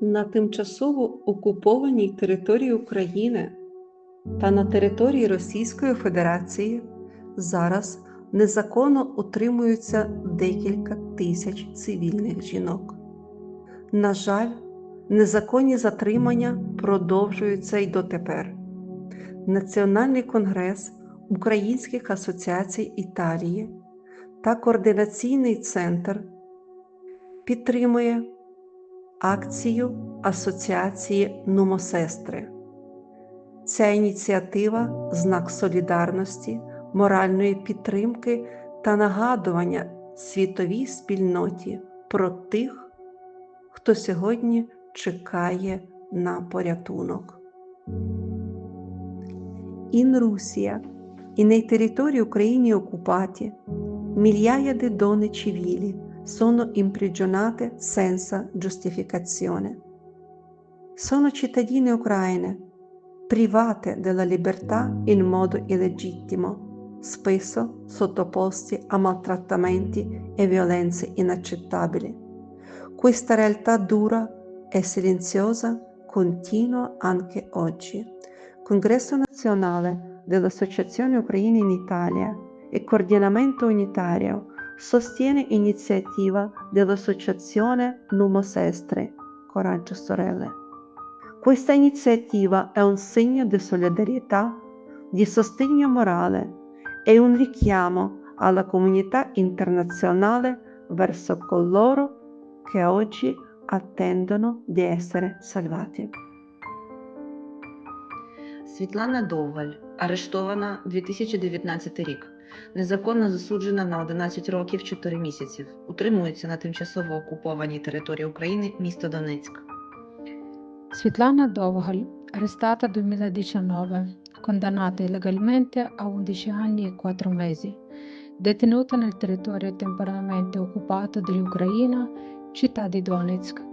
на тимчасово окупованій території України та на території Російської Федерації зараз незаконно утримуються декілька тисяч цивільних жінок. На жаль, незаконні затримання продовжуються й дотепер. Національний конгрес українських асоціацій Італії та Координаційний центр підтримує акцію Асоціації Нумосестри. Ця ініціатива знак солідарності, моральної підтримки та нагадування світовій спільноті про тих, хто сьогодні чекає на порятунок. Russia e nei territori ucraini occupati migliaia di donne civili sono imprigionate senza giustificazione. Sono cittadine ucraine private della libertà in modo illegittimo, spesso sottoposti a maltrattamenti e violenze inaccettabili. Questa realtà dura e silenziosa continua anche oggi. Congresso nazionale dell'Associazione Ucraina in Italia e Coordinamento Unitario sostiene iniziativa dell'Associazione Numo Sestre, Coraggio Sorelle. Questa iniziativa è un segno di solidarietà, di sostegno morale e un richiamo alla comunità internazionale verso coloro che oggi attendono di essere salvati. Світлана Довгаль, арештована 2019 рік. Незаконно засуджена на 11 років 4 місяців. Утримується на тимчасово окупованій території України місто Донецьк. Svetlana Dovgal, arrestata 2019, condannata illegalmente a 11 anni e 4 mesi, detenuta nel territorio temporaneamente occupato dell'Ucraina, città di Donetsk.